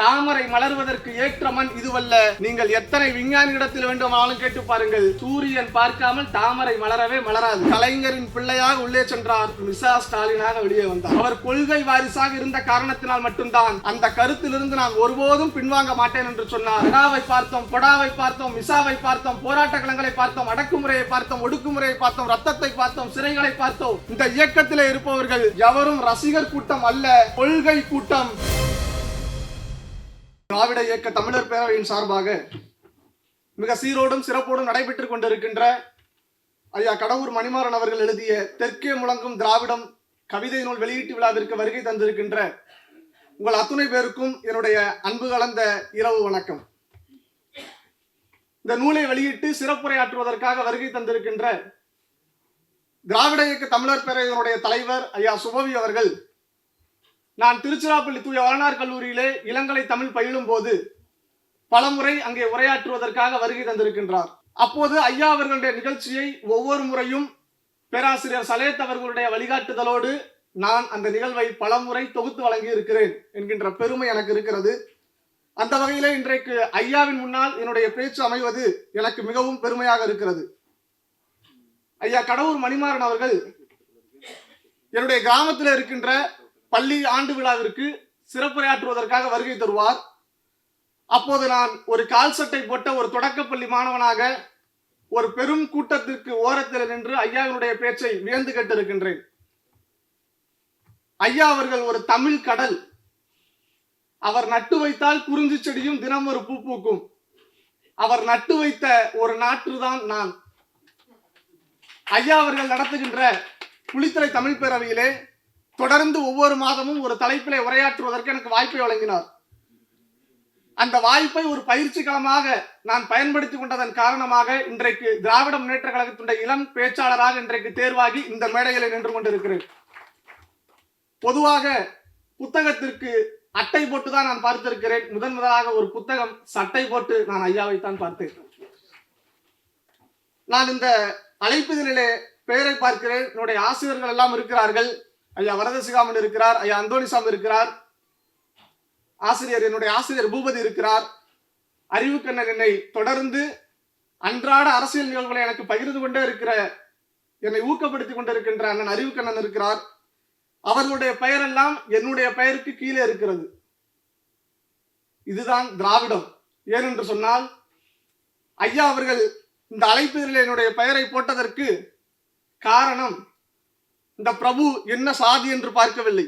தாமரை மலர்வதற்கு ஏற்ற மண் இதுவல்ல. நீங்கள் எத்தனை விஞ்ஞானியிடத்தில் வேண்டுமானாலும் கேட்டு பாருங்கள். சூரியன் பார்க்காமல் தாமரை மலரவே மலராது. கலைஞரின் பிள்ளையாக உள்ளே சென்றார். மிசா ஸ்டாலினாக வெளியே வந்தார். அவர் கொள்கை வாரிசாக இருந்த காரணத்தினால் மட்டும்தான். அந்த கருத்திலிருந்து நான் ஒருபோதும் பின்வாங்க மாட்டேன் என்று சொன்னார். வினாவை பார்த்தோம் கொடாவை பார்த்தோம் மிசாவை பார்த்தோம் போராட்ட களங்களை பார்த்தோம் அடக்குமுறையை பார்த்தோம் ஒடுக்குமுறையை பார்த்தோம் ரத்தத்தை பார்த்தோம் சிறைகளை பார்த்தோம். இந்த இயக்கத்திலே இருப்பவர்கள் எவரும் ரசிகர் கூட்டம் அல்ல கொள்கை கூட்டம். திராவிட இயக்க தமிழர் பேரவையின் சார்பாக மிக சீரோடும் சிறப்போடும் நடைபெற்றுக் கொண்டிருக்கின்ற ஐயா கடவுர் மணிமாறன் அவர்கள் எழுதிய தெற்கே முழங்கும் திராவிடம் கவிதை நூல் வெளியீட்டு விழாவிற்கு வருகை தந்திருக்கின்ற உங்கள் அத்துணை பேருக்கும் என்னுடைய அன்பு கலந்த இரவு வணக்கம். இந்த நூலை வெளியிட்டு சிறப்புரையாற்றுவதற்காக வருகை தந்திருக்கின்ற திராவிட இயக்க தமிழர் பேரவையினுடைய தலைவர் ஐயா சுபவி அவர்கள் நான் திருச்சிராப்பள்ளி தூய வளனார் கல்லூரியிலே இளங்கலை தமிழ் பயிலும் போது பலமுறை அங்கே உரையாற்றுவதற்காக வருகை தந்திருக்கின்றார். அப்போது ஐயா அவர்களுடைய நிகழ்ச்சியை ஒவ்வொரு முறையும் பேராசிரியர் சலேத் அவர்களுடைய வழிகாட்டுதலோடு நான் அந்த நிகழ்வை பலமுறை தொகுத்து வழங்கி இருக்கிறேன் என்கின்ற பெருமை எனக்கு இருக்கிறது. அந்த வகையிலே இன்றைக்கு ஐயாவின் முன்னால் என்னுடைய பேச்சு அமைவது எனக்கு மிகவும் பெருமையாக இருக்கிறது. ஐயா கடவுர் மணிமாறன் அவர்கள் என்னுடைய கிராமத்தில் இருக்கின்ற பள்ளி ஆண்டு விழாவிற்கு சிறப்புரையாற்றுவதற்காக வருகை தருவார். அப்போது நான் ஒரு கால் சட்டை போட்ட ஒரு தொடக்கப்பள்ளி மாணவனாக ஒரு பெரும் கூட்டத்திற்கு ஓரத்தில் நின்று ஐயாவினுடைய பேச்சை வியந்து கேட்டிருக்கின்றேன். ஐயா அவர்கள் ஒரு தமிழ் கடல். அவர் நட்டு வைத்தால் குறிஞ்சி செடியும் தினம் ஒரு பூ பூக்கும். அவர் நட்டு வைத்த ஒரு நாற்றுதான் நான். ஐயா அவர்கள் நடத்துகின்ற புலித்தலை தமிழ் பேரவையிலே தொடர்ந்து ஒவ்வொரு மாதமும் ஒரு தலைப்பிலே உரையாற்றுவதற்கு எனக்கு வாய்ப்பை வழங்கினார். அந்த வாய்ப்பை ஒரு பயிற்சி களமாக நான் பயன்படுத்திக் கொண்டதன் காரணமாக இன்றைக்கு திராவிட முன்னேற்ற கழகத்துடைய இளம் பேச்சாளராக இன்றைக்கு தேர்வாகி இந்த மேடையில் நின்று கொண்டிருக்கிறேன். பொதுவாக புத்தகத்திற்கு அட்டை போட்டு தான் நான் பார்த்திருக்கிறேன். முதன் முதலாக ஒரு புத்தகம் சட்டை போட்டு நான் ஐயாவை தான் பார்த்தேன். நான் இந்த அழைப்புகளிலே பெயரை பார்க்கிறேன். என்னுடைய ஆசிரியர்கள் எல்லாம் இருக்கிறார்கள். ஐயா வரதசிகாமன் இருக்கிறார் ஐயா அந்தோனிசாமி இருக்கிறார். ஆசிரியர் என்னுடைய ஆசிரியர் பூபதி இருக்கிறார். அறிவுக்கண்ணன் என்னை தொடர்ந்து அன்றாட அரசியல் நிகழ்வுகளை எனக்கு பகிர்ந்து கொண்டே இருக்கிற என்னை ஊக்கப்படுத்தி கொண்டிருக்கின்ற அண்ணன் அறிவுக்கண்ணன் இருக்கிறார். அவர்களுடைய பெயரெல்லாம் என்னுடைய பெயருக்கு கீழே இருக்கிறது. இதுதான் திராவிடம். ஏனென்று சொன்னால் ஐயா அவர்கள் இந்த அழைப்பிதழில் என்னுடைய பெயரை போட்டதற்கு காரணம் இந்த பிரபு என்ன சாதி என்று பார்க்கவில்லை.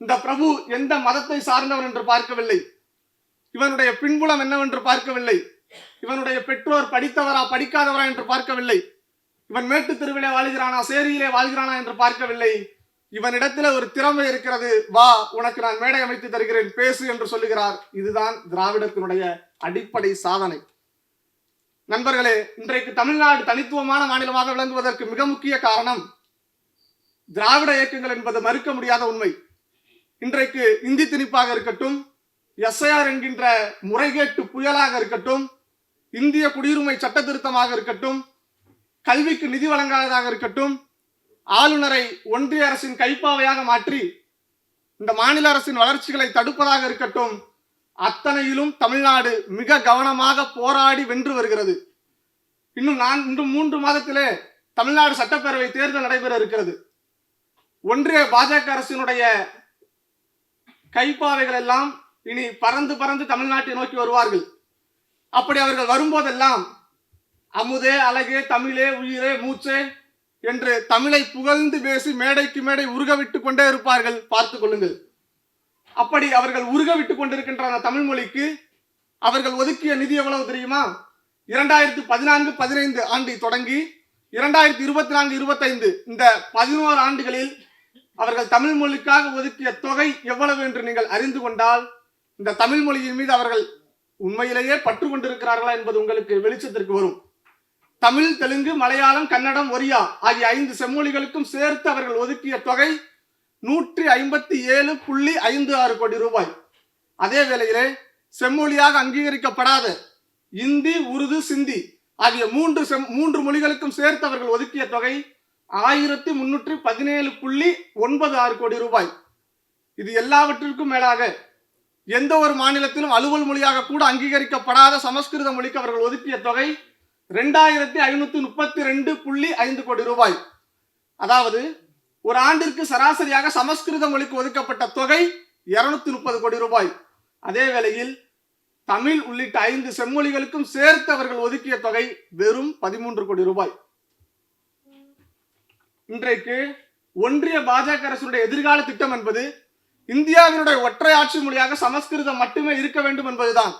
இந்த பிரபு எந்த மதத்தை சார்ந்தவன் என்று பார்க்கவில்லை. இவனுடைய பின்புலம் என்னவென்று பார்க்கவில்லை. இவனுடைய பெற்றோர் படித்தவரா படிக்காதவரா என்று பார்க்கவில்லை. இவன் மேட்டு தெருவிலே வாழ்கிறானா சேரியிலே வாழ்கிறானா என்று பார்க்கவில்லை. இவனிடத்தில் ஒரு திறமை இருக்கிறது. வா உனக்கு நான் மேடை அமைத்து தருகிறேன். பேசு என்று சொல்லுகிறார். இதுதான் திராவிடத்தினுடைய அடிப்படை சாதனை. நண்பர்களே இன்றைக்கு தமிழ்நாடு தனித்துவமான மாநிலமாக விளங்குவதற்கு மிக முக்கிய காரணம் திராவிட இயக்கங்கள் என்பது மறுக்க முடியாத உண்மை. இன்றைக்கு இந்தி திணிப்பாக இருக்கட்டும் எஸ்ஐஆர் என்கின்ற முறைகேட்டு புயலாக இருக்கட்டும் இந்திய குடியுரிமை சட்ட திருத்தமாக இருக்கட்டும் கல்விக்கு நிதி வழங்காததாக இருக்கட்டும் ஆளுநரை ஒன்றிய அரசின் கைப்பாவையாக மாற்றி இந்த மாநில அரசின் வளர்ச்சிகளை தடுப்பதாக இருக்கட்டும் அத்தனையிலும் தமிழ்நாடு மிக கவனமாக போராடி வென்று வருகிறது. இன்னும் நான் இன்னும் மூன்று மாதத்திலே தமிழ்நாடு சட்டப்பேரவை தேர்தல் நடைபெற இருக்கிறது. ஒன்றிய பாஜக அரசினுடைய கைப்பாவைகள் எல்லாம் இனி பறந்து பறந்து தமிழ்நாட்டை நோக்கி வருவார்கள். அப்படி அவர்கள் வரும்போதெல்லாம் அமுதே அழகே தமிழே உயிரே மூச்சே என்று தமிழை புகழ்ந்து பேசி மேடைக்கு மேடை உருகவிட்டு கொண்டே இருப்பார்கள் பார்த்து கொள்ளுங்கள். அப்படி அவர்கள் உருகவிட்டுக் கொண்டிருக்கின்ற அந்த தமிழ் மொழிக்கு. அவர்கள் ஒதுக்கிய நிதி எவ்வளவு தெரியுமா? இரண்டாயிரத்தி பதினான்கு பதினைந்து ஆண்டு தொடங்கி இரண்டாயிரத்தி இருபத்தி நான்கு இருபத்தைந்து இந்த பதினோரு ஆண்டுகளில் அவர்கள் தமிழ் மொழிக்காக ஒதுக்கிய தொகை எவ்வளவு என்று நீங்கள் அறிந்து கொண்டால் இந்த தமிழ் மொழியின் மீது அவர்கள் உண்மையிலேயே பற்று கொண்டிருக்கிறார்களா என்பது உங்களுக்கு வெளிச்சத்திற்கு வரும். தமிழ் தெலுங்கு மலையாளம் கன்னடம் ஒரியா ஆகிய ஐந்து செம்மொழிகளுக்கும் சேர்த்து அவர்கள் ஒதுக்கிய தொகை நூற்றி ஐம்பத்தி ஏழு புள்ளி ஐந்து ஆறு கோடி ரூபாய். அதே வேளையிலே செம்மொழியாக அங்கீகரிக்கப்படாத இந்தி உருது சிந்தி ஆகிய மூன்று செம் மூன்று மொழிகளுக்கும் சேர்த்து அவர்கள் ஒதுக்கிய தொகை ஆயிரத்தி முன்னூற்றி பதினேழு புள்ளி ஒன்பது ஆறு கோடி ரூபாய். இது எல்லாவற்றிற்கும் மேலாக எந்த ஒரு மாநிலத்திலும் அலுவல் மொழியாக கூட அங்கீகரிக்கப்படாத சமஸ்கிருத மொழிக்கு அவர்கள் ஒதுக்கிய தொகை ரெண்டாயிரத்தி ஐநூத்தி முப்பத்தி ரெண்டு புள்ளி ஐந்து கோடி ரூபாய். அதாவது ஒரு ஆண்டிற்கு சராசரியாக சமஸ்கிருத மொழிக்கு ஒதுக்கப்பட்ட தொகை இருநூத்தி முப்பது கோடி ரூபாய். அதே வேளையில் தமிழ் உள்ளிட்ட ஐந்து செம்மொழிகளுக்கும் சேர்த்து அவர்கள் ஒதுக்கிய தொகை வெறும் பதிமூன்று கோடி ரூபாய். இன்றைக்கு ஒன்றிய பாஜக அரசுடைய எதிர்கால திட்டம் என்பது இந்தியாவினுடைய ஒற்றை ஆட்சி மொழியாக சமஸ்கிருதம் மட்டுமே இருக்க வேண்டும் என்பதுதான்.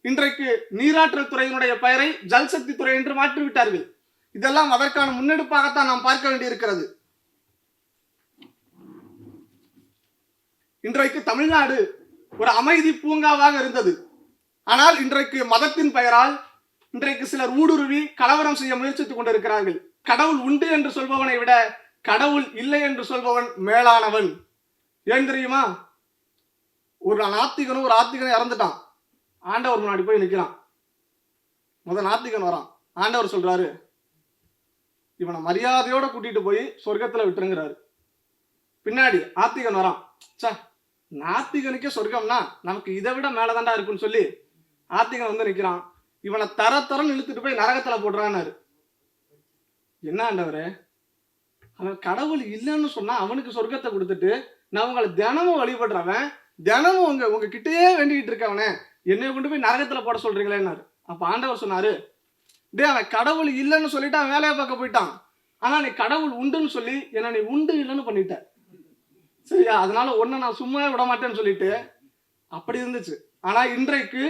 இன்றைக்கு நீராற்றல் துறையினுடைய பெயரை ஜல்சக்தி துறை என்று மாற்றிவிட்டார்கள். இதெல்லாம் அதற்கான முன்னெடுப்பாகத்தான் நாம் பார்க்க வேண்டியிருக்கிறது. இன்றைக்கு தமிழ்நாடு ஒரு அமைதி பூங்காவாக இருந்தது. ஆனால் இன்றைக்கு மதத்தின் பெயரால் இன்றைக்கு சிலர் ஊடுருவி கலவரம் செய்ய முயற்சித்துக் கொண்டிருக்கிறார்கள். கடவுள் உண்டு என்று சொல்பவனை விட கடவுள் இல்லை என்று சொல்பவன் மேலானவன். ஏன் தெரியுமா? ஒரு நாத்திகனும் ஒரு ஆத்திகனும் இறந்துட்டான். ஆண்டவர் முன்னாடி போய் நிற்கிறான் முதல் நாத்திகன் வரான். ஆண்டவர் சொல்றாரு இவனை மரியாதையோட கூட்டிட்டு போய் சொர்க்கத்துல விட்டுருங்கிறாரு. பின்னாடி ஆத்திகன் வரான். சா நாத்திகனுக்கே சொர்க்கம்னா நமக்கு இதை விட மேலதாண்டா இருக்குன்னு சொல்லி ஆத்திகன் வந்து நிற்கிறான் இவனை தர தரன்னு இழுத்துட்டு போய் நரகத்துல போடுறான்னாரு. என்ன ஆண்டவரே? அவன் கடவுள் இல்லைன்னு சொன்னா அவனுக்கு சொர்க்கத்தை கொடுத்துட்டு நான் உங்களை தினமும் வழிபடுறவன் தினமும் உங்க உங்க கிட்டேயே வேண்டிக்கிட்டு இருக்கவனே. என்னை கொண்டு போய் நரகத்துல போட சொல்றீங்களேன்னாரு. அப்ப ஆண்டவர் சொன்னாரு டே அவன் கடவுள் இல்லைன்னு சொல்லிட்டு அவன் வேலையை பார்க்க போயிட்டான். ஆனா நீ கடவுள் உண்டுன்னு சொல்லி என்ன நீ உண்டு இல்லைன்னு பண்ணிட்ட. சரியா? அதனால ஒன்ன நான் சும்மா விட மாட்டேன்னு சொல்லிட்டு அப்படி இருந்துச்சு. ஆனா இன்றைக்கு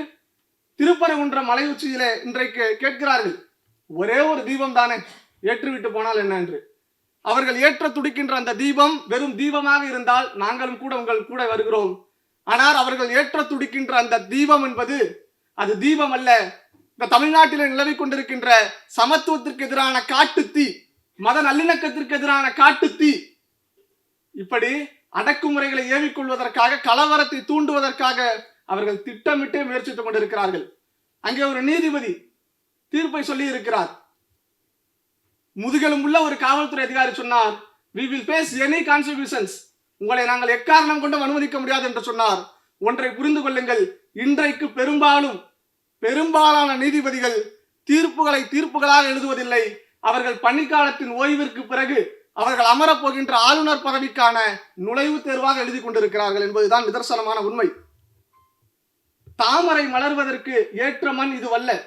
திருப்பரங்குன்ற மலை உச்சியிலே இன்றைக்கு கேட்கிறார்கள் ஒரே ஒரு தீபம் தானே? ஏற்றுவிட்டு போனால் என்ன என்று? அவர்கள் ஏற்ற துடிக்கின்ற அந்த தீபம் வெறும் தீபமாக இருந்தால் நாங்களும் கூட உங்கள் கூட வருகிறோம். ஆனால் அவர்கள் ஏற்ற துடிக்கின்ற அந்த தீபம் என்பது அது தீபம் அல்ல. இந்த தமிழ்நாட்டில் நிலவிக் கொண்டிருக்கின்ற சமத்துவத்திற்கு எதிரான காட்டுத்தீ மத நல்லிணக்கத்திற்கு எதிரான காட்டுத்தீ இப்படி அடக்குமுறைகளை ஏவிக்கொள்வதற்காக கலவரத்தை தூண்டுவதற்காக அவர்கள் திட்டமிட்டே முயற்சித்துக் கொண்டிருக்கிறார்கள். அங்கே ஒரு நீதிபதி தீர்ப்பை சொல்லி இருக்கிறார் முதுகெலும் உள்ள ஒரு காவல்துறை அதிகாரி சொன்னார் we will face any constitutions உங்களை நாங்கள் எக்காரணம் கொண்டும் அனுமதிக்க முடியாது என்று சொன்னார். ஒன்றை புரிந்து கொள்ளுங்கள். இன்றைக்கு பெரும்பாலும் பெரும்பாலான நீதிபதிகள் தீர்ப்புகளை தீர்ப்புகளாக எழுதுவதில்லை. அவர்கள் பணிக்காலத்தின் ஓய்விற்கு பிறகு அவர்கள் அமரப் போகின்ற ஆளுநர் பதவிக்கான நுழைவுத் தேர்வாக எழுதி கொண்டிருக்கிறார்கள் என்பதுதான் நிதர்சனமான உண்மை. தாமரை மலர்வதற்கு ஏற்ற மண் இதுவல்ல.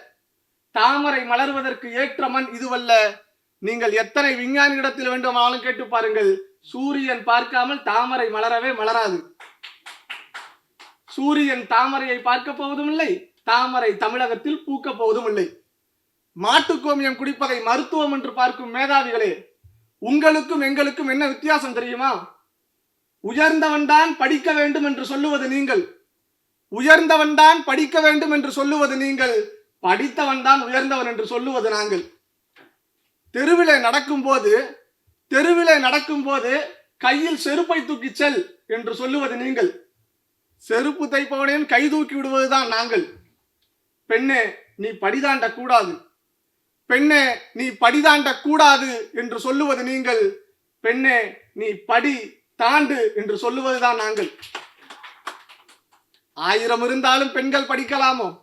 தாமரை மலர்வதற்கு ஏற்ற மண் இதுவல்ல. நீங்கள் எத்தனை விஞ்ஞானியிடத்தில் வேண்டுமானாலும் கேட்டு பாருங்கள். சூரியன் பார்க்காமல் தாமரை மலரவே மலராது. சூரியன் தாமரையை பார்க்க போவதும் இல்லை தாமரை தமிழகத்தில் பூக்க போவதும் இல்லை. மாட்டுக்கோமியம் குடிப்பதை மருத்துவம் என்று பார்க்கும் மேதாவிகளே உங்களுக்கும் எங்களுக்கும் என்ன வித்தியாசம் தெரியுமா? உயர்ந்தவன் தான் படிக்க வேண்டும் என்று சொல்லுவது நீங்கள். உயர்ந்தவன் தான் படிக்க வேண்டும் என்று சொல்லுவது நீங்கள். படித்தவன் தான் உயர்ந்தவன் என்று சொல்லுவது நாங்கள். தெருவிலே நடக்கும்போது தெருவிலே நடக்கும்போது கையில் செருப்பை தூக்கி செல் என்று சொல்லுவது நீங்கள். செருப்பு தைப்பவனையும் கை தூக்கி விடுவதுதான் நாங்கள். பெண்ணே நீ படிதாண்ட கூடாது. பெண்ணே நீ படிதாண்ட கூடாது என்று சொல்லுவது நீங்கள். பெண்ணே நீ படி தாண்டு என்று சொல்லுவதுதான் நாங்கள். ஆயிரம் இருந்தாலும் பெண்கள் படிக்கலாமோ?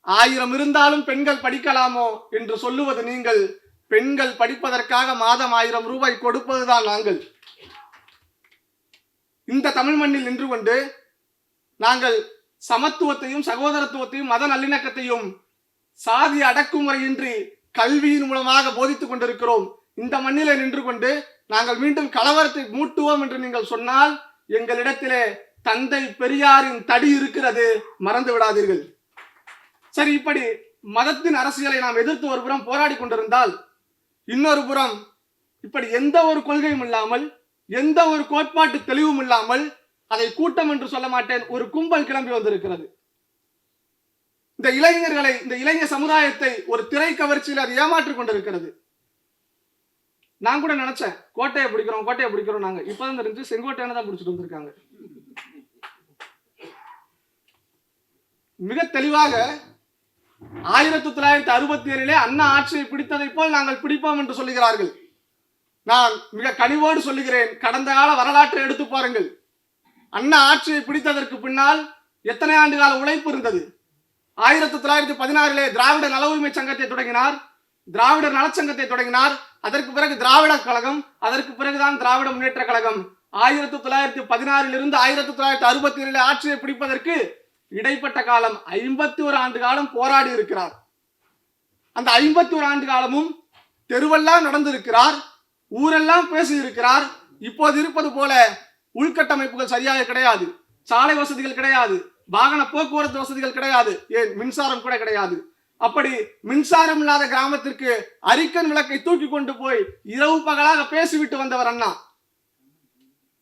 ஆயிரம் இருந்தாலும் பெண்கள் படிக்கலாமோ என்று சொல்லுவது நீங்கள். பெண்கள் படிப்பதற்காக மாதம் ஆயிரம் ரூபாய் கொடுப்பதுதான் நாங்கள். இந்த தமிழ் மண்ணில் நின்று கொண்டு நாங்கள் சமத்துவத்தையும் சகோதரத்துவத்தையும் மத நல்லிணக்கத்தையும் சாதி அடக்குமுறையின்றி கல்வியின் மூலமாக போதித்துக் கொண்டிருக்கிறோம். இந்த மண்ணிலே நின்று கொண்டு நாங்கள் மீண்டும் கலவரத்தை மூட்டுவோம் என்று நீங்கள் சொன்னால் எங்களிடத்திலே தந்தை பெரியாரின் தடி இருக்கிறது மறந்து விடாதீர்கள். சரி இப்படி மதத்தின் அரசியலை நாம் எதிர்த்து ஒருபுறம் போராடி கொண்டிருந்தால் இன்னொரு புறம் இப்படி எந்த ஒரு கொள்கையும் இல்லாமல் எந்த ஒரு கோட்பாட்டு தெளிவும் இல்லாமல் அதை கூட்டம் என்று சொல்ல மாட்டேன் ஒரு கும்பல் கிளம்பி வந்திருக்கிறது. இந்த இளைஞர்களை இந்த இளைஞர் சமுதாயத்தை ஒரு திரை கவர்ச்சியில் அது ஏமாற்றிக் கொண்டிருக்கிறது. நான் கூட நினைச்சேன் கோட்டையை பிடிக்கிறோம் கோட்டையை பிடிக்கிறோம் நாங்க. இப்பதான் தெரிஞ்சு செங்கோட்டையான தான் பிடிச்சிட்டு வந்திருக்காங்க. மிக தெளிவாக ஆயிரத்தி தொள்ளாயிரத்தி அறுபத்தி ஏழிலே அண்ணா ஆட்சியை பிடித்ததை போல் நாங்கள் பிடிப்போம் என்று சொல்லுகிறார்கள். நான் மிக கனிவோடு சொல்லுகிறேன் கடந்த கால வரலாற்றை எடுத்து பாருங்கள். அண்ணா ஆட்சியை பிடித்ததற்கு பின்னால் எத்தனை ஆண்டு கால உழைப்பு இருந்தது? ஆயிரத்தி தொள்ளாயிரத்தி பதினாறிலே திராவிட நல உரிமை சங்கத்தை தொடங்கினார். திராவிடர் நலச்சங்கத்தை தொடங்கினார். அதற்கு பிறகு திராவிட கழகம் அதற்கு பிறகுதான் திராவிட முன்னேற்ற கழகம். ஆயிரத்தி தொள்ளாயிரத்தி பதினாறிலிருந்து ஆயிரத்தி தொள்ளாயிரத்தி அறுபத்தி ஏழில் ஆட்சியை பிடிப்பதற்கு இடைப்பட்ட காலம் ஐம்பத்தி ஒரு ஆண்டு காலம் போராடி இருக்கிறார். அந்த ஐம்பத்தி ஒரு ஆண்டு காலமும் தெருவெல்லாம் நடந்திருக்கிறார் ஊரெல்லாம் பேசி இருக்கிறார் இப்போது இருப்பது போல உள்கட்டமைப்புகள் சரியாக கிடையாது சாலை வசதிகள் கிடையாது வாகன போக்குவரத்து வசதிகள் கிடையாது ஏன் மின்சாரம் கூட கிடையாது. அப்படி மின்சாரம் இல்லாத கிராமத்திற்கு அரிக்கன் விளக்கை தூக்கி கொண்டு போய் இரவு பகலாக பேசிவிட்டு வந்தவர் அண்ணா.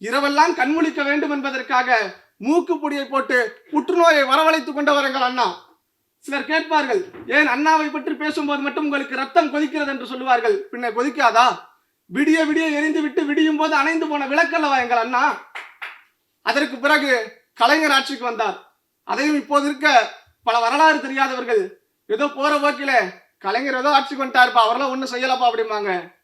இரவெல்லாம் கண்முழிக்க வேண்டும் என்பதற்காக மூக்குப்பொடியை போட்டு புற்றுநோயை வரவழைத்துக் கொண்டவர் எங்கள் அண்ணா. சிலர் கேட்பார்கள் ஏன் அண்ணாவை பற்றி பேசும்போது மட்டும் உங்களுக்கு ரத்தம் கொதிக்கிறது? என்று சொல்லுவார்கள். பின்ன கொதிக்காதா? விடிய விடிய எரிந்து விட்டு விடியும் போது அணைந்து போன விளக்கல்லவா எங்கள் அண்ணா? அதற்கு பிறகு கலைஞர் ஆட்சிக்கு வந்தார். அதையும் இப்போது இருக்க பல வரலாறு தெரியாதவர்கள் ஏதோ போற போக்கில கலைஞர் ஏதோ ஆட்சிக்கு வந்துட்டாருப்பா அவரெல்லாம் ஒண்ணும் செய்யலப்பா அப்படிம்பாங்க.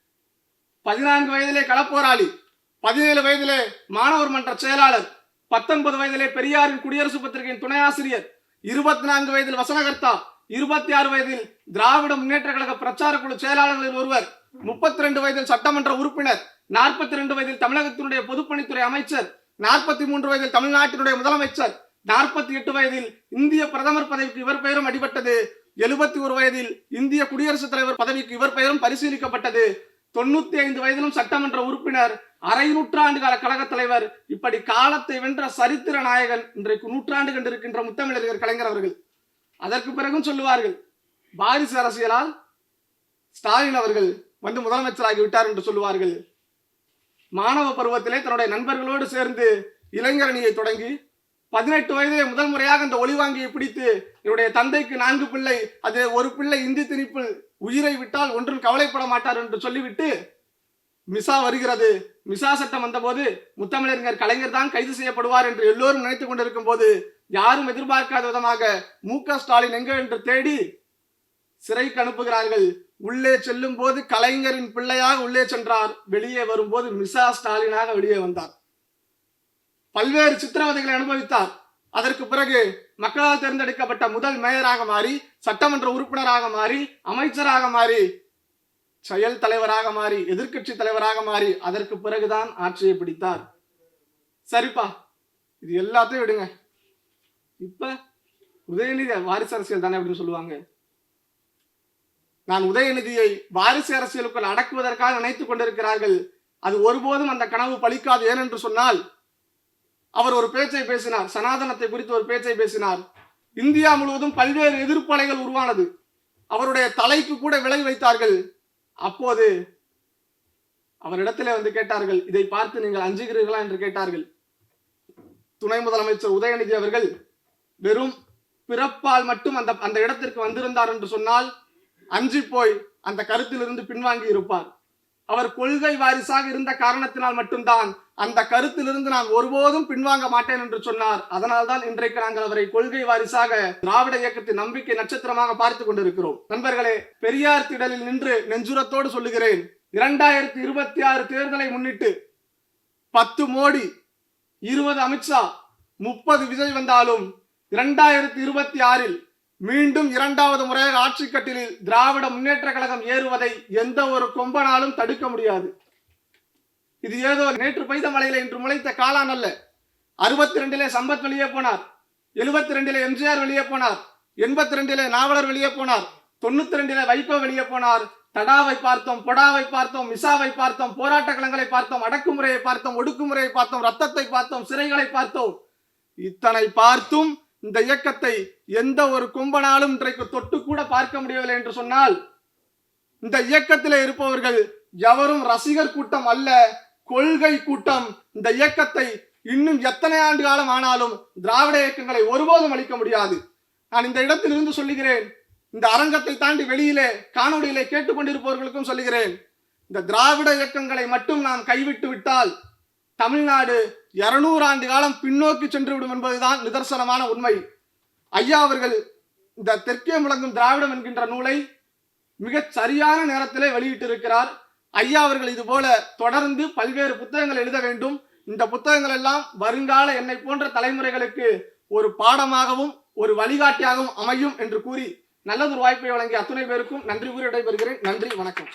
பதினான்கு வயதிலே களப்போராளி பதினேழு வயதிலே மாணவர் மன்ற செயலாளர் பத்தொன்பது வயதிலே பெரியாரின் குடியரசு பத்திரிகையின் துணை ஆசிரியர் இருபத்தி நான்கு வயதில் வசனகர்த்தா இருபத்தி ஆறு வயதில் திராவிட முன்னேற்ற கழக பிரச்சார குழு செயலாளர்களில் ஒருவர் முப்பத்தி ரெண்டு வயதில் சட்டமன்ற உறுப்பினர் நாற்பத்தி ரெண்டு வயதில் தமிழகத்தினுடைய பொதுப்பணித்துறை அமைச்சர் நாற்பத்தி மூன்று வயதில் தமிழ்நாட்டினுடைய முதலமைச்சர் நாற்பத்தி எட்டு வயதில் இந்திய பிரதமர் பதவிக்கு இவர் பெயரும் அடிபட்டது எழுபத்தி ஒரு வயதில் இந்திய குடியரசுத் தலைவர் பதவிக்கு இவர் பெயரும் பரிசீலிக்கப்பட்டது. தொண்ணூத்தி ஐந்து வயதிலும் சட்டமன்ற உறுப்பினர் அரை நூற்றாண்டு கால கழக தலைவர் இப்படி காலத்தை வென்ற சரித்திர நாயகன் இன்றைக்கு நூற்றாண்டு கண்டிருக்கின்ற முத்தமிழறிஞர் கலைஞர் அவர்கள். அதற்கு பிறகும் சொல்லுவார்கள் வாரிசு அரசியலால் ஸ்டாலின் அவர்கள் வந்து முதலமைச்சராகி விட்டார் என்று சொல்லுவார்கள். மாணவ பருவத்திலே தன்னுடைய நண்பர்களோடு சேர்ந்து இளைஞரணியை தொடங்கி பதினெட்டு வயதிலே முதல் முறையாக அந்த ஒளிவாங்கியை பிடித்து என்னுடைய தந்தைக்கு நான்கு பிள்ளை அது ஒரு பிள்ளை இந்தி திணிப்பில் உயிரை விட்டால் ஒன்றும் கவலைப்பட மாட்டார் என்று சொல்லிவிட்டு மிசா வருகிறது. மிசா சட்டம் வந்தபோது முத்தமிழறிஞர் கலைஞர் தான் கைது செய்யப்படுவார் என்று எல்லோரும் நினைத்துக் கொண்டிருக்கும் போது யாரும் எதிர்பார்க்காத விதமாக மு க ஸ்டாலின் எங்க என்று தேடி சிறைக்கு அனுப்புகிறார்கள். உள்ளே செல்லும் போது கலைஞரின் பிள்ளையாக உள்ளே சென்றார். வெளியே வரும்போது மிசா ஸ்டாலினாக வெளியே வந்தார். பல்வேறு சித்திரவதைகளை அனுபவித்தார். அதற்கு பிறகு மக்களால் தேர்ந்தெடுக்கப்பட்ட முதல் மேயராக மாறி சட்டமன்ற உறுப்பினராக மாறி அமைச்சராக மாறி செயல் தலைவராக மாறி எதிர்க்கட்சி தலைவராக மாறி அதற்கு பிறகுதான் ஆட்சியை பிடித்தார். சரிப்பா இது எல்லாத்தையும் விடுங்க. இப்ப உதயநிதி வாரிசு அரசியல் தானே அப்படின்னு சொல்லுவாங்க. நான் உதயநிதியை வாரிசு அரசியலுக்குள் அடக்குவதற்காக நினைத்துக் கொண்டிருக்கிறார்கள். அது ஒருபோதும் அந்த கனவு பலிக்காது. ஏனென்று சொன்னால் அவர் ஒரு பேச்சை பேசினார். சனாதனத்தை குறித்து ஒரு பேச்சை பேசினார். இந்தியா முழுவதும் பல்வேறு எதிர்ப்பலைகள் உருவானது. அவருடைய தலைக்கு கூட விலை வைத்தார்கள். அப்போது அவரிடத்திலே வந்து கேட்டார்கள் இதை பார்த்து நீங்கள் அஞ்சுகிறீர்களா? என்று கேட்டார்கள். துணை முதலமைச்சர் உதயநிதி அவர்கள் வெறும் பிறப்பால் மட்டும் அந்த அந்த இடத்திற்கு வந்திருந்தார் என்று சொன்னால் அஞ்சி போய் அந்த கருத்திலிருந்து பின்வாங்கி இருப்பார். அவர் கொள்கை வாரிசாக இருந்த காரணத்தினால் மட்டும்தான் அந்த கருத்திலிருந்து நான் ஒருபோதும் பின்வாங்க மாட்டேன் என்று சொன்னார். அதனால்தான் இன்றைக்கு நாங்கள் அவரை கொள்கை வாரிசாக திராவிட இயக்கத்தின் நம்பிக்கை நட்சத்திரமாக பார்த்து கொண்டிருக்கிறோம். நண்பர்களே பெரியார் திடலில் நின்று நெஞ்சுரத்தோடு சொல்லுகிறேன். இரண்டாயிரத்தி இருபத்தி ஆறு தேர்தலை முன்னிட்டு பத்து மோடி இருபது அமித்ஷா முப்பது விஜய் வந்தாலும் இரண்டாயிரத்தி இருபத்தி ஆறில் மீண்டும் இரண்டாவது முறையாக ஆட்சி கட்டிலில் திராவிட முன்னேற்ற கழகம் ஏறுவதை எந்த ஒரு கொம்பனாலும் தடுக்க முடியாது. இது ஏதோ நேற்று பெய்த மழையில இன்று முளைத்த காலான் அல்ல. அறுபத்தி ரெண்டிலே சம்பத் வெளியே போனார். எழுபத்தி ரெண்டிலே எம்ஜிஆர் வெளியே போனார். எண்பத்தி ரெண்டிலே நாவலர் வெளியே போனார். தொண்ணூத்தி ரெண்டிலே வைகோ வெளியே போனார். தடாவை பார்த்தோம் பொடாவை பார்த்தோம் மிசாவை பார்த்தோம் போராட்ட கலங்களை பார்த்தோம் அடக்குமுறையை பார்த்தோம் ஒடுக்குமுறையை பார்த்தோம் ரத்தத்தை பார்த்தோம் சிறைகளை பார்த்தோம். இத்தனை பார்த்தும் இந்த இயக்கத்தை எந்த ஒரு கும்பனாலும் இன்றைக்கு தொட்டு கூட பார்க்க முடியவில்லை என்று சொன்னால் இந்த இயக்கத்தில் இருப்பவர்கள் எவரும் ரசிகர் கூட்டம் அல்ல கொள்கை கூட்டம். இந்த இயக்கத்தை இன்னும் எத்தனை ஆண்டு காலம் ஆனாலும் திராவிட இயக்கங்களை ஒருபோதும் அளிக்க முடியாது. நான் இந்த இடத்தில் இருந்து சொல்லுகிறேன் இந்த அரங்கத்தை தாண்டி வெளியிலே காணொளியிலே கேட்டுக்கொண்டிருப்பவர்களுக்கும் சொல்லுகிறேன் இந்த திராவிட இயக்கங்களை மட்டும் நாம் கைவிட்டு விட்டால் தமிழ்நாடு இருநூறு ஆண்டு காலம் பின்னோக்கி சென்றுவிடும் என்பதுதான் நிதர்சனமான உண்மை. ஐயா அவர்கள் இந்த தெற்கே முழங்கும் திராவிடம் என்கின்ற நூலை மிகச் சரியான நேரத்திலே வெளியிட்டிருக்கிறார். ஐயா அவர்கள் இது போல தொடர்ந்து பல்வேறு புத்தகங்கள் எழுத வேண்டும். இந்த புத்தகங்கள் எல்லாம் வருங்கால என்னை போன்ற தலைமுறைகளுக்கு ஒரு பாடமாகவும் ஒரு வழிகாட்டியாகவும் அமையும் என்று கூறி நல்லதொரு வாய்ப்பை வழங்கிய அத்துணை பேருக்கும் நன்றி கூறி விடைபெறுகிறேன். நன்றி வணக்கம்.